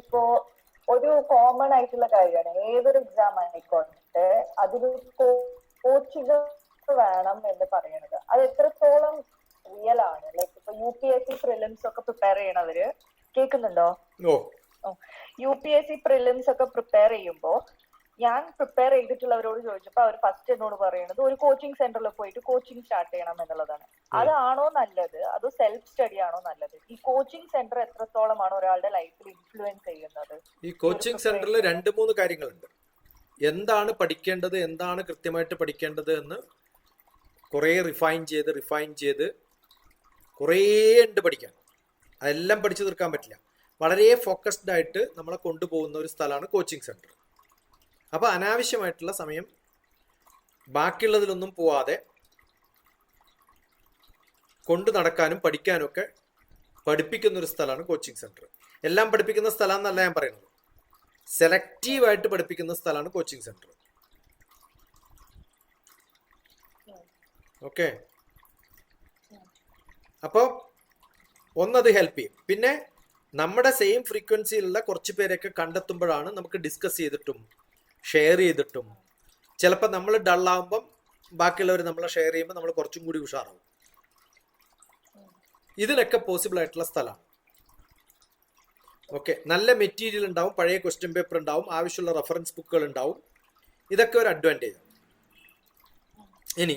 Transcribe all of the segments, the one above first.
ഇപ്പോ ഒരു കോമൺ ആയിട്ടുള്ള കാര്യമാണ്. ഏതൊരു എക്സാം ആയിക്കോട്ടെ അതിന് കോച്ചുകൾ വേണം എന്ന് പറയുന്നത് അത് എത്രത്തോളം റിയൽ ആണ്. ലൈക്ക് ഇപ്പൊ U P S C prelims ഒക്കെ പ്രിപ്പയർ ചെയ്യണവര് കേൾക്കുന്നുണ്ടോ? U P S C prelims ഒക്കെ പ്രിപ്പയർ ചെയ്യുമ്പോ ഞാൻ പ്രിപ്പയർ ചെയ്തിട്ടുള്ളവരോട് ചോദിച്ചപ്പോ അവർ ഫസ്റ്റ് എന്നോട് പറയുന്നത് ഒരു കോച്ചിങ് സെന്ററിൽ പോയിട്ട് കോച്ചിങ് സ്റ്റാർട്ട് ചെയ്യണം എന്നുള്ളതാണ്. അതാണോ നല്ലത്? അത് സെൽഫ് സ്റ്റഡി ആണോ നല്ലത്? ഈ കോച്ചിങ് സെന്റർ എത്രത്തോളമാണ് ഒരാളുടെ ലൈഫിൽ ഇൻഫ്ലുവൻസ് ചെയ്യുന്നത്? ഈ കോച്ചിങ് സെന്ററിൽ രണ്ട് മൂന്ന് കാര്യങ്ങളുണ്ട്. എന്താണ് പഠിക്കേണ്ടത്? എന്താണ് കൃത്യമായിട്ട് പഠിക്കേണ്ടത് എന്ന് കുറേ റിഫൈൻ ചെയ്ത് റിഫൈൻ ചെയ്ത് കുറേ ഉണ്ട് പഠിക്കാൻ. അതെല്ലാം പഠിച്ചു തീർക്കാൻ പറ്റില്ല. വളരെ ഫോക്കസ്ഡ് ആയിട്ട് നമ്മളെ കൊണ്ടുപോകുന്ന ഒരു സ്ഥലമാണ് കോച്ചിങ് സെന്റർ അപ്പോൾ അനാവശ്യമായിട്ടുള്ള സമയം ബാക്കിയുള്ളതിലൊന്നും പോവാതെ കൊണ്ടു നടക്കാനും പഠിക്കാനും ഒക്കെ പഠിപ്പിക്കുന്ന ഒരു സ്ഥലമാണ് കോച്ചിങ് സെന്റർ. എല്ലാം പഠിപ്പിക്കുന്ന സ്ഥലം എന്നല്ല ഞാൻ പറയുന്നത്. സെലക്റ്റീവായിട്ട് പഠിപ്പിക്കുന്ന സ്ഥലമാണ് കോച്ചിങ് സെന്റർ. ഓക്കെ? അപ്പോൾ ഒന്നത് ഹെൽപ്പ് ചെയ്യും. പിന്നെ നമ്മുടെ സെയിം ഫ്രീക്വൻസിയിലുള്ള കുറച്ച് പേരെയൊക്കെ കണ്ടെത്തുമ്പോഴാണ് നമുക്ക് ഡിസ്കസ് ചെയ്തിട്ടും ഷെയർ ചെയ്തിട്ടും. ചിലപ്പോൾ നമ്മൾ ഡള്ളാകുമ്പം ബാക്കിയുള്ളവർ നമ്മളെ ഷെയർ ചെയ്യുമ്പോൾ നമ്മൾ കുറച്ചും കൂടി ഉഷാറാവും. ഇതിനൊക്കെ പോസിബിൾ ആയിട്ടുള്ള സ്ഥലമാണ്. ഓക്കെ നല്ല മെറ്റീരിയൽ ഉണ്ടാവും പഴയ ക്വസ്റ്റ്യൻ പേപ്പർ ഉണ്ടാവും ആവശ്യമുള്ള റെഫറൻസ് ബുക്കുകൾ ഉണ്ടാവും. ഇതൊക്കെ ഒരു അഡ്വാന്റേജ് ഇനി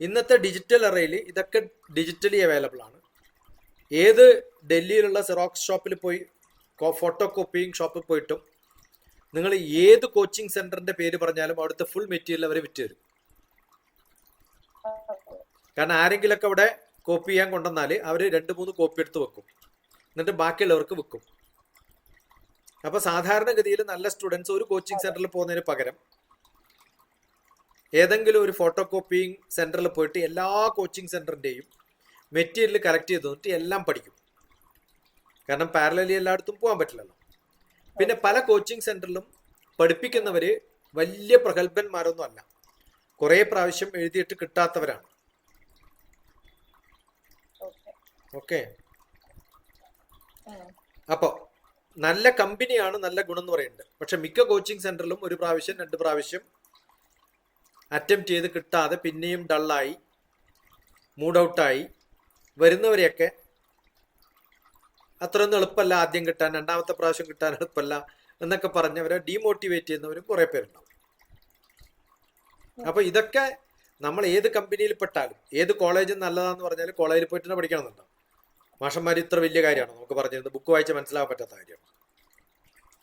ഇന്നത്തെ ഡിജിറ്റൽ അറയിൽ ഇതൊക്കെ ഡിജിറ്റലി അവൈലബിൾ ആണ്. ഏത് ഡൽഹിയിലുള്ള സെറോക്സ് ഷോപ്പിൽ പോയി ഫോട്ടോ കോപ്പിയിങ് ഷോപ്പിൽ പോയിട്ടും നിങ്ങൾ ഏത് കോച്ചിങ് സെന്ററിന്റെ പേര് പറഞ്ഞാലും അവിടുത്തെ ഫുൾ മെറ്റീരിയൽ അവരെ വിറ്റ് തരും. കാരണം ആരെങ്കിലൊക്കെ അവിടെ കോപ്പി ചെയ്യാൻ കൊണ്ടുവന്നാൽ അവർ രണ്ട് മൂന്ന് കോപ്പി എടുത്ത് വെക്കും. എന്നിട്ട് ബാക്കിയുള്ളവർക്ക് വിൽക്കും. അപ്പൊ സാധാരണഗതിയിൽ നല്ല സ്റ്റുഡൻസ് ഒരു കോച്ചിങ് സെന്ററിൽ പോകുന്നതിന് പകരം ഏതെങ്കിലും ഒരു ഫോട്ടോ കോപ്പിയിങ് സെന്ററിൽ പോയിട്ട് എല്ലാ കോച്ചിങ് സെന്ററിന്റെയും മെറ്റീരിയൽ കളക്ട് ചെയ്ത് എല്ലാം പഠിക്കും. കാരണം പാരലലി എല്ലായിടത്തും പോകാൻ പറ്റില്ലല്ലോ. പിന്നെ പല കോച്ചിങ് സെന്ററിലും പഠിപ്പിക്കുന്നവര് വലിയ പ്രഗത്ഭന്മാരൊന്നും അല്ല കുറേ പ്രാവശ്യം എഴുതിയിട്ട് കിട്ടാത്തവരാണ്. ഓക്കെ. ഓക്കെ? അപ്പോൾ നല്ല കമ്പനിയാണ് നല്ല ഗുണം എന്ന് പറയുന്നത് പക്ഷെ മിക്ക കോച്ചിങ് സെന്ററിലും ഒരു പ്രാവശ്യം രണ്ട് പ്രാവശ്യം അറ്റംപ്റ്റ് ചെയ്ത് കിട്ടാതെ പിന്നെയും ഡള്ളായി മൂഡ് ഔട്ടായി വരുന്നവരെയൊക്കെ അത്രയൊന്നും എളുപ്പമല്ല ആദ്യം കിട്ടാൻ രണ്ടാമത്തെ പ്രാവശ്യം കിട്ടാൻ എളുപ്പമല്ല എന്നൊക്കെ പറഞ്ഞ് അവരെ ഡീമോട്ടിവേറ്റ് ചെയ്യുന്നവരും കുറേ പേരുണ്ടാവും. അപ്പോൾ ഇതൊക്കെ നമ്മൾ ഏത് കമ്പനിയിൽ പെട്ടാലും ഏത് കോളേജ് നല്ലതാന്ന് പറഞ്ഞാൽ കോളേജിൽ പോയിട്ട് തന്നെ പഠിക്കണമെന്നുണ്ടോ. മാഷന്മാർ ഇത്ര വലിയ കാര്യമാണ് നമുക്ക് പറഞ്ഞിരുന്നത്. ബുക്ക് വായിച്ച് മനസ്സിലാവാൻ പറ്റാത്ത കാര്യമാണ്.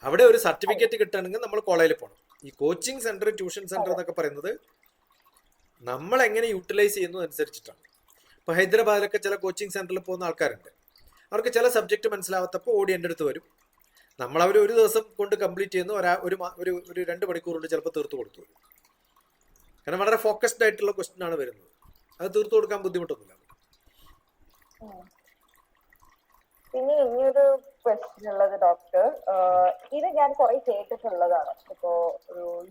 അവിടെ ഒരു സർട്ടിഫിക്കറ്റ് കിട്ടണമെങ്കിൽ നമ്മൾ കോളേജിൽ പോകണം ഈ കോച്ചിങ് സെന്റർ ട്യൂഷൻ സെന്റർ എന്നൊക്കെ പറയുന്നത് നമ്മൾ എങ്ങനെ യൂട്ടിലൈസ് ചെയ്യുന്നതനുസരിച്ചിട്ടാണ്. ഇപ്പൊ ഹൈദരാബാദിലൊക്കെ ചില കോച്ചിങ് സെന്ററിൽ പോകുന്ന ആൾക്കാരുണ്ട്. അവർക്ക് ചില സബ്ജക്റ്റ് മനസ്സിലാവാത്തപ്പോൾ ഓടി എന്റെ അടുത്ത് വരും. നമ്മൾ അവർ ഒരു ദിവസം കൊണ്ട് കംപ്ലീറ്റ് ചെയ്യുന്നു ഒരാ ഒരു ഒരു ഒരു രണ്ട് മണിക്കൂർ കൊണ്ട് ചിലപ്പോൾ തീർത്ത് കൊടുത്തു വരും. കാരണം വളരെ ഫോക്കസ്ഡ് ആയിട്ടുള്ള ക്വസ്റ്റ്യൻ ആണ് വരുന്നത്. അത് തീർത്തു കൊടുക്കാൻ ബുദ്ധിമുട്ടൊന്നുമില്ല. പിന്നെ ഇനിയൊരു ക്വസ്റ്റ്യൻ ഉള്ളത് ഡോക്ടർ ഇത് ഞാൻ കുറെ കേട്ടിട്ടുള്ളതാണ്. ഇപ്പോ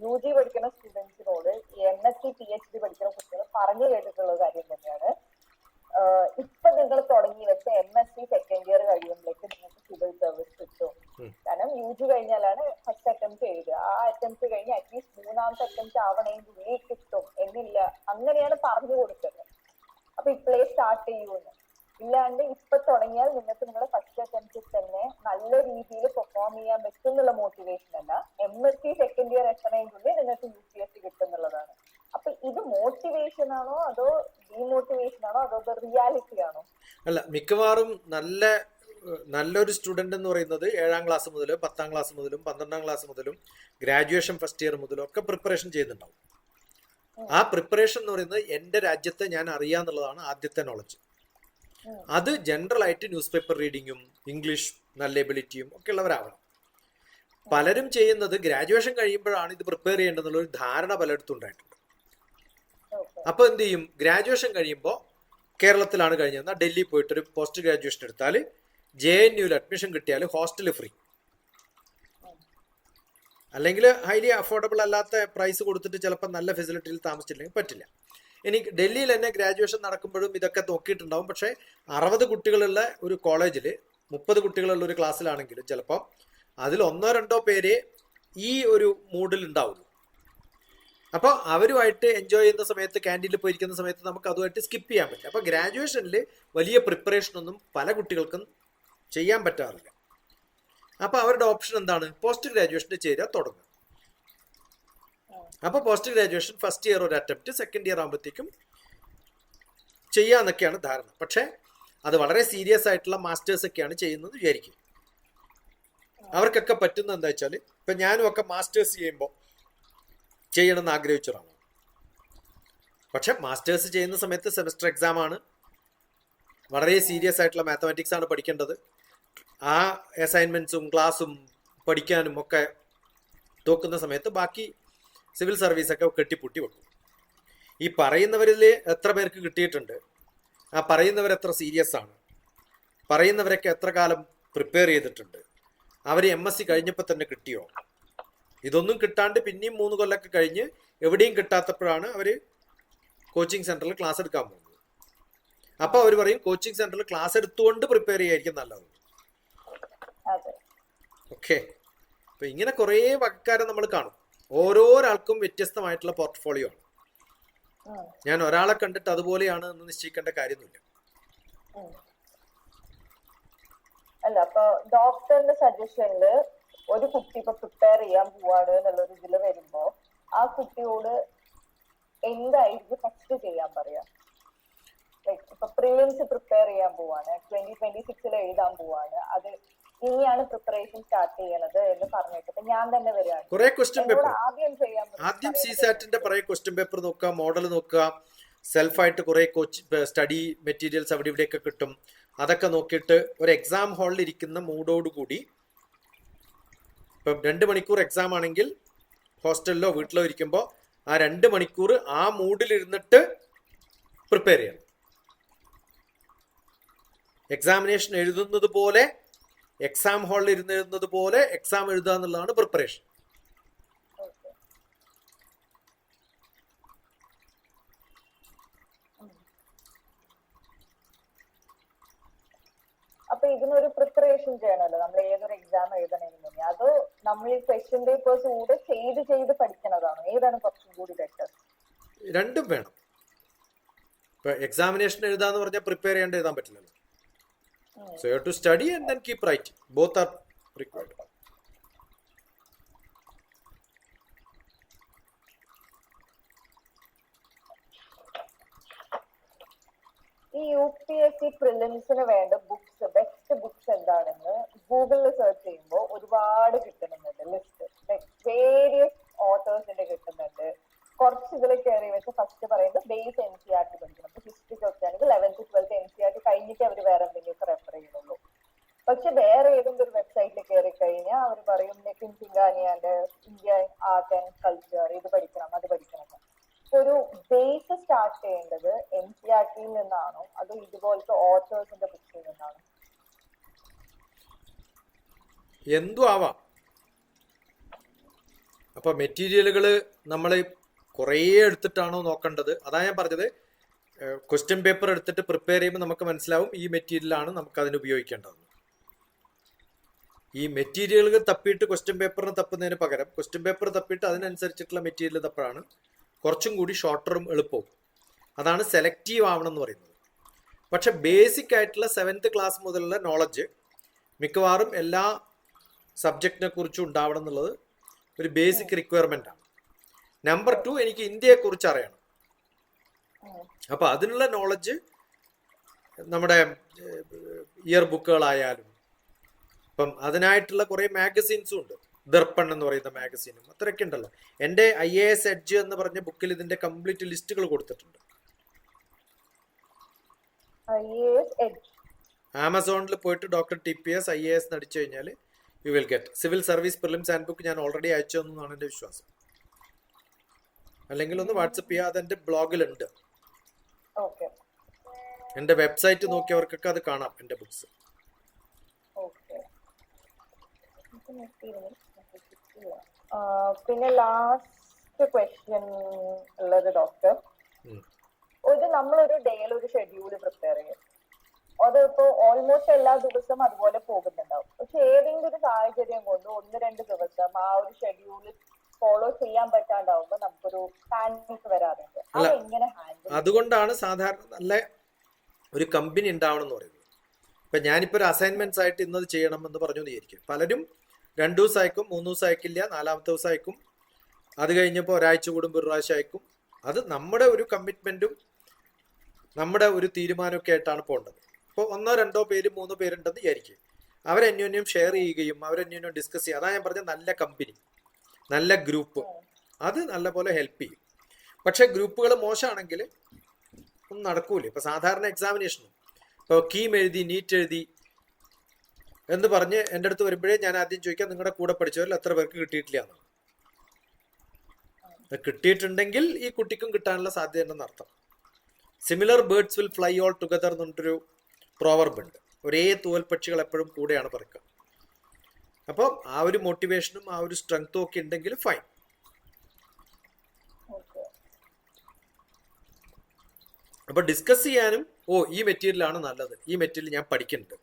യു ജി പഠിക്കുന്ന സ്റ്റുഡൻസിനോട് M S C P H D പഠിക്കുന്ന കുട്ടികൾ പറഞ്ഞു കേട്ടിട്ടുള്ള കാര്യം തന്നെയാണ്. ഇപ്പൊ നിങ്ങൾ തുടങ്ങി വെച്ച M S C second year കഴിയുമ്പോഴേക്ക് നിങ്ങൾക്ക് സിവിൽ സർവീസ് കിട്ടും. കാരണം യു ജി കഴിഞ്ഞാലാണ് ഫസ്റ്റ് അറ്റംപ്റ്റ് എഴുതുക. ആ അറ്റംപ്റ്റ് കഴിഞ്ഞ് അറ്റ്ലീസ്റ്റ് മൂന്നാമത്തെ അറ്റംപ്റ്റ് ആവണമെങ്കിൽ കിട്ടും എന്നില്ല. അങ്ങനെയാണ് പറഞ്ഞു കൊടുത്തത് അപ്പൊ ഇപ്പോഴേ സ്റ്റാർട്ട് ചെയ്യൂന്ന്. ഇല്ലാണ്ട് ഇപ്പൊ തുടങ്ങിയാൽ നിങ്ങൾക്ക് നിങ്ങളുടെ ഫസ്റ്റ് അറ്റംപ്റ്റിൽ തന്നെ നല്ല രീതിയിൽ പെർഫോം ചെയ്യാൻ പറ്റും എന്നുള്ള മോട്ടിവേഷൻ അല്ല. M S C second year എത്തണമെങ്കിൽ നിങ്ങൾക്ക് യു പി എസ് സി കിട്ടും എന്നുള്ളതാണ്. അപ്പൊ ഇത് മോട്ടിവേഷൻ ആണോ അതോ അതോ അല്ല മിക്കവാറും നല്ല നല്ലൊരു സ്റ്റുഡന്റ് എന്ന് പറയുന്നത് ഏഴാം ക്ലാസ് മുതൽ പത്താം ക്ലാസ് മുതലും പന്ത്രണ്ടാം ക്ലാസ് മുതലും ഗ്രാജുവേഷൻ ഫസ്റ്റ് ഇയർ മുതലും ഒക്കെ പ്രിപ്പറേഷൻ ചെയ്യുന്നുണ്ടാവും ആ പ്രിപ്പറേഷൻ എന്ന് പറയുന്നത് എന്റെ രാജ്യത്തെ ഞാൻ അറിയാന്നുള്ളതാണ് ആദ്യത്തെ നോളജ്. അത് ജനറൽ ആയിട്ട് ന്യൂസ് പേപ്പർ റീഡിങ്ങും ഇംഗ്ലീഷ് നല്ല എബിലിറ്റിയും ഒക്കെ ഉള്ളവരാവണം. പലരും ചെയ്യുന്നത് ഗ്രാജുവേഷൻ കഴിയുമ്പോഴാണ് ഇത് പ്രിപ്പയർ ചെയ്യേണ്ടതെന്നുള്ള ഒരു ധാരണ പലയിടത്തും ഉണ്ടായിട്ടുണ്ട്. ഓക്കെ അപ്പൊ എന്ത് ചെയ്യും? ഗ്രാജുവേഷൻ കഴിയുമ്പോൾ കേരളത്തിലാണ് കഴിഞ്ഞതെന്നാൽ ഡൽഹി പോയിട്ട് ഒരു പോസ്റ്റ് ഗ്രാജുവേഷൻ എടുത്താൽ ജെ എൻ യുവിൽ അഡ്മിഷൻ കിട്ടിയാൽ ഹോസ്റ്റൽ ഫ്രീ അല്ലെങ്കിൽ ഹൈലി അഫോർഡബിൾ അല്ലാത്ത പ്രൈസ് കൊടുത്തിട്ട് ചിലപ്പോൾ നല്ല ഫെസിലിറ്റിയിൽ താമസിച്ചില്ലെങ്കിൽ പറ്റില്ല. ഇനി ഡൽഹിയിൽ തന്നെ ഗ്രാജുവേഷൻ നടക്കുമ്പോഴും ഇതൊക്കെ നോക്കിയിട്ടുണ്ടാവും. പക്ഷേ അറുപത് കുട്ടികളുള്ള ഒരു കോളേജിൽ മുപ്പത് കുട്ടികളുള്ള ഒരു ക്ലാസ്സിലാണെങ്കിലും ചിലപ്പോൾ അതിൽ ഒന്നോ രണ്ടോ പേര് ഈ ഒരു മൂഡിൽ ഉണ്ടാവുള്ളൂ. അപ്പോൾ അവരുമായിട്ട് എൻജോയ് ചെയ്യുന്ന സമയത്ത് ക്യാന്റീനിൽ പോയിരിക്കുന്ന സമയത്ത് നമുക്ക് അതുമായിട്ട് സ്കിപ്പ് ചെയ്യാൻ പറ്റും അപ്പോൾ ഗ്രാജുവേഷനിൽ വലിയ പ്രിപ്പറേഷൻ ഒന്നും പല കുട്ടികൾക്കും ചെയ്യാൻ പറ്റാറില്ല. അപ്പോൾ അവരുടെ ഓപ്ഷൻ എന്താണ്? പോസ്റ്റ് ഗ്രാജുവേഷന് ചേരുക തുടങ്ങുക. അപ്പോൾ പോസ്റ്റ് ഗ്രാജുവേഷൻ ഫസ്റ്റ് ഇയർ ഒരു അറ്റംപ്റ്റ് സെക്കൻഡ് ഇയർ ആകുമ്പോഴത്തേക്കും ചെയ്യാന്നൊക്കെയാണ് ധാരണ. പക്ഷേ അത് വളരെ സീരിയസ് ആയിട്ടുള്ള മാസ്റ്റേഴ്സ് ഒക്കെയാണ് ചെയ്യുന്നത് വിചാരിക്കും അവർക്കൊക്കെ പറ്റുന്ന എന്താ വെച്ചാൽ ഇപ്പൊ ഞാനും ഒക്കെ മാസ്റ്റേഴ്സ് ചെയ്യുമ്പോൾ ചെയ്യണമെന്ന് ആഗ്രഹിച്ച ഒരാളാണ്. പക്ഷെ മാസ്റ്റേഴ്സ് ചെയ്യുന്ന സമയത്ത് സെമസ്റ്റർ എക്സാം ആണ്. വളരെ സീരിയസ് ആയിട്ടുള്ള മാത്തമാറ്റിക്സ് ആണ് പഠിക്കേണ്ടത്. ആ അസൈൻമെന്റ്സും ക്ലാസ്സും പഠിക്കാനും ഒക്കെ തോക്കുന്ന സമയത്ത് ബാക്കി സിവിൽ സർവീസ് ഒക്കെ കെട്ടിപ്പൂട്ടി വെക്കും. ഈ പറയുന്നവരിൽ എത്ര പേർക്ക് കിട്ടിയിട്ടുണ്ട്? ആ പറയുന്നവർ എത്ര സീരിയസ് ആണ്? പറയുന്നവരൊക്കെ എത്ര കാലം പ്രിപ്പയർ ചെയ്തിട്ടുണ്ട്? അവർ എം എസ് സി കഴിഞ്ഞപ്പോൾ തന്നെ കിട്ടിയോ? ഇതൊന്നും കിട്ടാണ്ട് പിന്നെയും മൂന്ന് കൊല്ലമൊക്കെ കഴിഞ്ഞ് എവിടെയും കിട്ടാത്തപ്പോഴാണ് അവർ കോച്ചിങ് സെന്ററിൽ ക്ലാസ് എടുക്കാൻ പോകുന്നത്. അപ്പോൾ അവർ പറയും കോച്ചിങ് സെന്ററിൽ ക്ലാസ് എടുത്തുകൊണ്ട് പ്രിപ്പയർ ചെയ്യായിരിക്കും നല്ലത്. ഓക്കെ അപ്പൊ ഇങ്ങനെ കുറേ വകക്കാരെ നമ്മൾ കാണും. ഓരോരാൾക്കും വ്യത്യസ്തമായിട്ടുള്ള പോർട്ട്ഫോളിയോ ആണ്. ഞാൻ ഒരാളെ കണ്ടിട്ട് അതുപോലെയാണ് എന്ന് നിശ്ചയിക്കേണ്ട കാര്യമൊന്നുമില്ല. അല്ല അപ്പൊ ഡോക്ടറിന്റെ സജഷനിൽ ഒരു കുട്ടി ഇപ്പൊ പ്രിപ്പയർ ചെയ്യാൻ പോവാണ് എന്നുള്ളൊരു ഇതിൽ വരുമ്പോ ആ കുട്ടിയോട് എന്തായിരിക്കും ഫസ്റ്റ് ചെയ്യാൻ പറയാ? ലൈക് ഇപ്പൊ പ്രിലിംസ് പ്രിപ്പയർ ചെയ്യാൻ പോവാണ് ട്വന്റി ട്വന്റി സിക്സിൽ എഴുതാൻ പോവാണ്. അത് ഇനിയാണ് പ്രിപ്പറേഷൻ സ്റ്റാർട്ട് ചെയ്യണത് എന്ന് പറഞ്ഞിട്ട് ഇപ്പൊ ഞാൻ തന്നെ വരികയാണ്. കുറെ ക്വസ്റ്റ്യൻ പേപ്പർ ആദ്യം ചെയ്യാൻ ആദ്യം സി സാറ്റിന്റെ കുറെ ക്വസ്റ്റ്യൻ പേപ്പർ നോക്കുക മോഡൽ നോക്കുക സെൽഫായിട്ട് കുറെ കോച്ച് സ്റ്റഡി മെറ്റീരിയൽസ് അവിടെ ഇവിടെയൊക്കെ കിട്ടും. അതൊക്കെ നോക്കിയിട്ട് ഒരു എക്സാം ഹാളിൽ ഇരിക്കുന്ന മൂഡോടുകൂടി ഇപ്പം രണ്ട് മണിക്കൂർ എക്സാം ആണെങ്കിൽ ഹോസ്റ്റലിലോ വീട്ടിലോ ഇരിക്കുമ്പോൾ ആ രണ്ട് മണിക്കൂർ ആ മൂഡിലിരുന്നിട്ട് പ്രിപ്പയർ ചെയ്യണം. എക്സാമിനേഷൻ എഴുതുന്നത് പോലെ എക്സാം ഹാളിൽ ഇരുന്ന് പോലെ എക്സാം എഴുതുക എന്നുള്ളതാണ് പ്രിപ്പറേഷൻ അപ്പൊ ഇതിനൊരു പ്രിപ്പറേഷൻ ചെയ്യണമല്ലോ. നമ്മൾ ഏതൊരു എക്സാം എഴുതണതിന് മുന്നേ. അത് നമ്മൾ ഈ ക്വസ്റ്റ്യൻ പേപ്പേഴ്സ് കൂടെ ചെയ്ത് ചെയ്ത് പഠിക്കണതാണ്. ഏതാണ് കുറച്ചും കൂടി ബെറ്റർ രണ്ടും വേണം. ഇപ്പൊ എക്സാമിനേഷൻ എഴുതാന്ന് പറഞ്ഞാൽ പ്രിപ്പയർ ചെയ്യാണ്ട് എഴുതാൻ പറ്റില്ലല്ലോ. So you to study and then keep write both are required ഈ യു പി എസ് സി പ്രിലിംസിന് വേണ്ട ബുക്സ് ബെസ്റ്റ് ബുക്സ് എന്താണെന്ന് ഗൂഗിളിൽ സെർച്ച് ചെയ്യുമ്പോൾ ഒരുപാട് കിട്ടുന്നുണ്ട് ലിസ്റ്റ് വേരിയസ് ഓത്തേഴ്സിന്റെ കിട്ടുന്നുണ്ട്. കുറച്ച് ഇതിൽ കയറി വെച്ച് ഫസ്റ്റ് പറയുന്നത് base N C R T പഠിക്കണം. അപ്പൊ ഹിസ്റ്ററി ഒക്കെ ആണെങ്കിൽ eleventh twelfth N C R T കഴിഞ്ഞിട്ട് അവർ വേറെ എന്തെങ്കിലും റെഫർ ചെയ്യുന്നുള്ളൂ. പക്ഷെ വേറെ ഏതെങ്കിലും ഒരു വെബ്സൈറ്റിൽ കയറി കഴിഞ്ഞാൽ അവർ പറയും നിതിൻ സിംഗാനിയാന്റെ ഇന്ത്യ ആർട്ട് ആൻഡ് കൾച്ചർ ഇത് പഠിക്കണം അത് പഠിക്കണം എന്ന്. അപ്പൊ ഒരു ബേസ് സ്റ്റാർട്ട് ചെയ്യേണ്ടത് ടിയിൽ നിന്നാണോ? അതോ ഇതുപോലത്തെ ഓത്തേഴ്സിന്റെ ബുക്കിൽ നിന്നാണോ? എന്തു ആവാം അപ്പൊ മെറ്റീരിയലുകൾ നമ്മൾ കുറേ എടുത്തിട്ടാണോ നോക്കേണ്ടത്? അതാ ഞാൻ പറഞ്ഞത്. ക്വസ്റ്റ്യൻ പേപ്പർ എടുത്തിട്ട് പ്രിപ്പയർ ചെയ്യുമ്പോൾ നമുക്ക് മനസ്സിലാവും ഈ മെറ്റീരിയലാണ് നമുക്ക് അതിന് ഉപയോഗിക്കേണ്ടത്. ഈ മെറ്റീരിയലുകൾ തപ്പിയിട്ട് ക്വസ്റ്റ്യൻ പേപ്പറിന് തപ്പുന്നതിന് പകരം ക്വസ്റ്റ്യൻ പേപ്പർ തപ്പിയിട്ട് അതിനനുസരിച്ചിട്ടുള്ള മെറ്റീരിയൽ തപ്പാണ് കുറച്ചും കൂടി ഷോർട്ടറും എളുപ്പവും. അതാണ് സെലക്റ്റീവ് ആവണം എന്ന് പറയുന്നത്. പക്ഷെ ബേസിക് ആയിട്ടുള്ള സെവൻത്ത് ക്ലാസ് മുതലുള്ള നോളജ് മിക്കവാറും എല്ലാ സബ്ജക്റ്റിനെ കുറിച്ചും ഉണ്ടാവണം എന്നുള്ളത് ഒരു ബേസിക് റിക്വയർമെന്റ് ആണ്. നമ്പർ ടു എനിക്ക് ഇന്ത്യയെ കുറിച്ച് അറിയണം. അപ്പോൾ അപ്പൊ അതിനുള്ള നോളജ് നമ്മുടെ ഇയർ ബുക്കുകളായാലും ഇപ്പം അതിനായിട്ടുള്ള കുറെ മാഗസീൻസും ഉണ്ട്. ദർപ്പൺ എന്ന് പറയുന്ന മാഗസീനും അത്രയൊക്കെ ഉണ്ടല്ലോ. എന്റെ ഐ എ എസ് എഡ്ജ് എന്ന് പറഞ്ഞ ബുക്കിൽ ഇതിന്റെ കംപ്ലീറ്റ് ലിസ്റ്റുകൾ കൊടുത്തിട്ടുണ്ട്. ആമസോണിൽ പോയിട്ട് doctor T P S I A S അടിച്ചു കഴിഞ്ഞാൽ you will get civil service prelims and book ഞാൻ ഓൾറെഡി അയച്ചു എന്നാണ് എന്റെ വിശ്വാസം. അല്ലെങ്കിൽ ഒന്ന് വാട്സപ്പ് ചെയ്യുക അത് എന്റെ ബ്ലോഗിലുണ്ട്. എന്റെ വെബ്സൈറ്റ് നോക്കിയവർക്കൊക്കെ അത് കാണാം എന്റെ ബുക്സ്. പിന്നെ ലാസ്റ്റ് ക്വസ്റ്റ്യൻ ഉള്ളത് ഡോക്ടർ. ഒരു നമ്മളൊരു ഡേയിൽ ഒരു ഷെഡ്യൂൾ പ്രിപ്പയർ ചെയ്യും. അതിപ്പോ ഓൾമോസ്റ്റ് എല്ലാ ദിവസവും അതുപോലെ പോകുന്നുണ്ടാവും. പക്ഷെ ഏതെങ്കിലും ഒരു സാഹചര്യം കൊണ്ട് ഒന്ന് രണ്ട് ദിവസം ആ ഒരു ഷെഡ്യൂൾ ഫോളോ ചെയ്യാൻ പറ്റാണ്ടാവുമ്പോ നമുക്കൊരു പാനിക് വരാറുണ്ട്. അല്ല, അത് എങ്ങനെ ഹാൻഡിൽ അതുകൊണ്ടാണ് സാധാരണ നല്ല ഒരു കമ്പനി ഉണ്ടാവണം എന്ന് പറയുന്നത്. ഇപ്പൊ ഞാനിപ്പോ ഒരു അസൈൻമെന്റ്സ് ആയിട്ട് ഇന്നത് ചെയ്യണം എന്ന് പറഞ്ഞു വിചാരിക്കും. പലരും രണ്ടു ദിവസം അയക്കും മൂന്ന് ദിവസം അയക്കില്ല നാലാമത്തെ ദിവസം അയക്കും അത് കഴിഞ്ഞപ്പോൾ ഒരാഴ്ച കൂടുമ്പോൾ ഒരു പ്രാവശ്യം അയക്കും അത് നമ്മുടെ ഒരു കമ്മിറ്റ്മെന്റും നമ്മുടെ ഒരു തീരുമാനമൊക്കെ ആയിട്ടാണ് പോകേണ്ടത്. ഇപ്പോൾ ഒന്നോ രണ്ടോ പേര് മൂന്നോ പേരുണ്ടെന്ന് വിചാരിക്കും. അവരന്യോന്യം ഷെയർ ചെയ്യുകയും അവരന്യോന്യം ഡിസ്കസ് ചെയ്യുക. അതാ ഞാൻ പറഞ്ഞ നല്ല കമ്പനി നല്ല ഗ്രൂപ്പ് അത് നല്ലപോലെ ഹെൽപ്പ് ചെയ്യും. പക്ഷേ ഗ്രൂപ്പുകൾ മോശമാണെങ്കിൽ ഒന്നും നടക്കൂല. ഇപ്പൊ സാധാരണ എക്സാമിനേഷനും ഇപ്പോൾ കീം എഴുതി നീറ്റ് എഴുതി എന്ന് പറഞ്ഞ് എന്റെ അടുത്ത് വരുമ്പോഴേ ഞാൻ ആദ്യം ചോദിക്കാം നിങ്ങളുടെ കൂടെ പഠിച്ചവരിൽ എത്ര പേർക്ക് കിട്ടിയിട്ടില്ല? എന്നാണ് അത് കിട്ടിയിട്ടുണ്ടെങ്കിൽ ഈ കുട്ടിക്കും കിട്ടാനുള്ള സാധ്യത ഉണ്ടെന്ന് അർത്ഥം. Similar birds will fly all together എന്നൊരു പ്രോവർബ് ഉണ്ട്. ഒരേ തോൽപക്ഷികൾ എപ്പോഴും കൂടെയാണ് പറക്കുക. അപ്പോൾ ആ ഒരു മോട്ടിവേഷനും ആ ഒരു സ്ട്രെങ്ത്തും ഒക്കെ ഉണ്ടെങ്കിൽ ഫൈൻ അപ്പോൾ അപ്പൊ ഡിസ്കസ് ചെയ്യാനും ഓ ഈ മെറ്റീരിയലാണ് നല്ലത്. ഈ മെറ്റീരിയൽ ഞാൻ പഠിക്കുന്നുണ്ട്.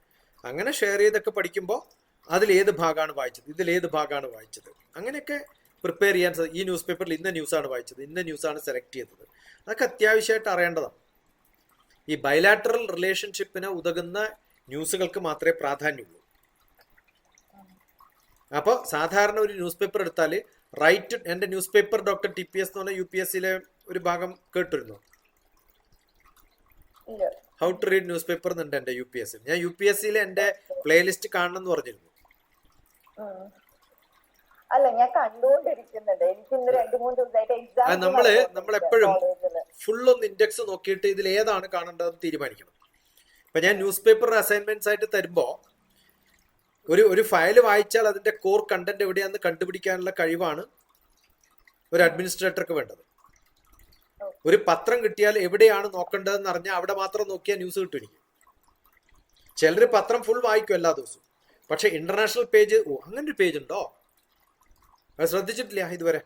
അങ്ങനെ ഷെയർ ചെയ്തൊക്കെ പഠിക്കുമ്പോൾ അതിൽ ഏത് ഭാഗമാണ് വായിച്ചത്? ഇതിൽ ഏത് ഭാഗമാണ് വായിച്ചത്? അങ്ങനെയൊക്കെ പ്രിപ്പയർ ചെയ്യാൻ ഈ ന്യൂസ് പേപ്പറിൽ ഇന്ന ന്യൂസാണ് വായിച്ചത് ഇന്ന ന്യൂസാണ് സെലക്ട് ചെയ്തത്. അതൊക്കെ അത്യാവശ്യമായിട്ട് അറിയേണ്ടതാണ്. ഈ ബയലാറ്ററൽ റിലേഷൻഷിപ്പിന് ഉതകുന്ന ന്യൂസുകൾക്ക് മാത്രമേ പ്രാധാന്യമുള്ളൂ. അപ്പോൾ സാധാരണ ഒരു ന്യൂസ് പേപ്പർ എടുത്താൽ റൈറ്റ് എന്റെ news paper doctor T P S എന്ന് പറഞ്ഞ യു പി എസ് സിയിലെ ഒരു ഭാഗം കേട്ടിരുന്നു? How to read news paper എന്നുണ്ട് എന്റെ യു പി എസ് ഞാൻ യു പി എസ് സിയിലെ എന്റെ പ്ലേലിസ്റ്റ് കാണണം എന്ന് പറഞ്ഞിരുന്നു. അല്ല ഞാൻ കണ്ടുകൊണ്ടിരിക്കുന്നുണ്ട് എനിക്ക് ഇന്ന് രണ്ടു മൂന്ന് ദിവസമായിട്ട് എക്സാം നമ്മൾ നമ്മളെപ്പോഴും ഫുൾ ഒന്ന് ഇൻഡെക്സ് നോക്കിയിട്ട് ഇതിൽ ഏതാണ് കാണേണ്ടതെന്ന് തീരുമാനിക്കണം. ഇപ്പൊ ഞാൻ ന്യൂസ് പേപ്പർ അസൈൻമെന്റ്സ് ആയിട്ട് തരുമ്പോ ഒരു ഒരു ഫയൽ വായിച്ചാൽ അതിന്റെ കോർ കണ്ടന്റ് എവിടെയാണെന്ന് കണ്ടുപിടിക്കാനുള്ള കഴിവാണ് ഒരു അഡ്മിനിസ്ട്രേറ്റർക്ക് വേണ്ടത്. ഒരു പത്രം കിട്ടിയാൽ എവിടെയാണ് നോക്കേണ്ടതെന്ന് അറിഞ്ഞാൽ അവിടെ മാത്രം നോക്കിയാൽ ന്യൂസ് കിട്ടും എനിക്ക്. ചിലർ പത്രം ഫുൾ വായിക്കും എല്ലാ ദിവസവും. പക്ഷെ ഇന്റർനാഷണൽ പേജ് ഓ അങ്ങനെ ഒരു പേജ് ഉണ്ടോ? അത് ശ്രദ്ധിച്ചിട്ടില്ല? ഇതുവരെ?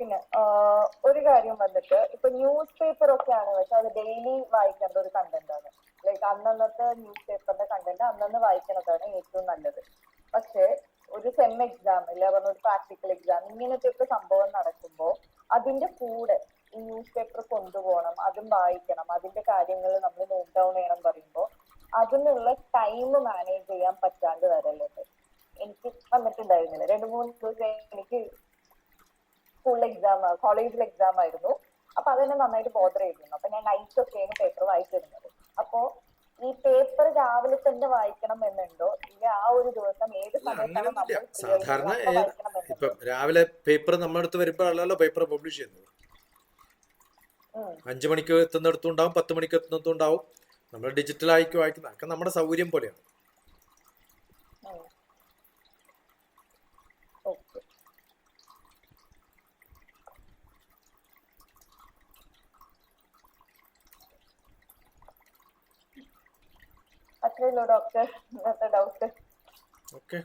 പിന്നെ ഒരു കാര്യം വന്നിട്ട് ഇപ്പൊ ന്യൂസ് പേപ്പർ ഒക്കെ ആണ് പക്ഷെ അത് ഡെയിലി വായിക്കേണ്ട ഒരു കണ്ടന്റ് ആണ് ലൈക്ക് അന്നന്നത്തെ ന്യൂസ് പേപ്പറിന്റെ കണ്ടന്റ് അന്നന്ന് വായിക്കുന്നതാണ് ഏറ്റവും നല്ലത്. പക്ഷെ ഒരു സെം എക്സാം ഇല്ല പറഞ്ഞ ഒരു പ്രാക്ടിക്കൽ എക്സാം ഇങ്ങനത്തെ ഒക്കെ സംഭവം നടക്കുമ്പോൾ അതിന്റെ കൂടെ ന്യൂസ് പേപ്പർ കൊണ്ടുപോകണം അതും വായിക്കണം അതിന്റെ കാര്യങ്ങൾ നമ്മൾ നോട്ട് ഡൗൺ ചെയ്യണം പറയുമ്പോൾ അതിനുള്ള ടൈം മാനേജ് ചെയ്യാൻ പറ്റാണ്ട് വരലുണ്ട്. എനിക്ക് വന്നിട്ടുണ്ടായിരുന്നില്ല. രണ്ട് മൂന്ന് ദിവസം എനിക്ക് സ്കൂളിൽ എക്സാം കോളേജിൽ എക്സാം ആയിരുന്നു. അപ്പൊ അതെന്നെ നന്നായിട്ട് ബോധർ ചെയ്തിരുന്നു. അപ്പൊ ഞാൻ നൈറ്റ് ഒക്കെയാണ് പേപ്പർ വായിച്ചിരുന്നത്. അപ്പോ ഈ പേപ്പർ രാവിലെ തന്നെ വായിക്കണം എന്നുണ്ടോ? ഇല്ല ആ ഒരു ദിവസം ഏത് സമയത്താണ് സാധാരണ രാവിലെ പേപ്പർ നമ്മുടെ അടുത്ത് വരുമ്പോഴല്ലോ പേപ്പർ പബ്ലിഷ് ചെയ്യുന്നത്. അഞ്ചു മണിക്ക് എത്തുന്നിടത്തും ഉണ്ടാവും പത്ത് മണിക്ക് എത്തുന്നിടത്തും ഉണ്ടാവും നമ്മൾ ഡിജിറ്റൽ ആയിക്ക് വായിക്കുന്ന അതൊക്കെ നമ്മുടെ സൗകര്യം പോലെയാണ്. അത്രയല്ലോ ഡോക്ടർ. ഡൗട്ട്. ഓക്കെ.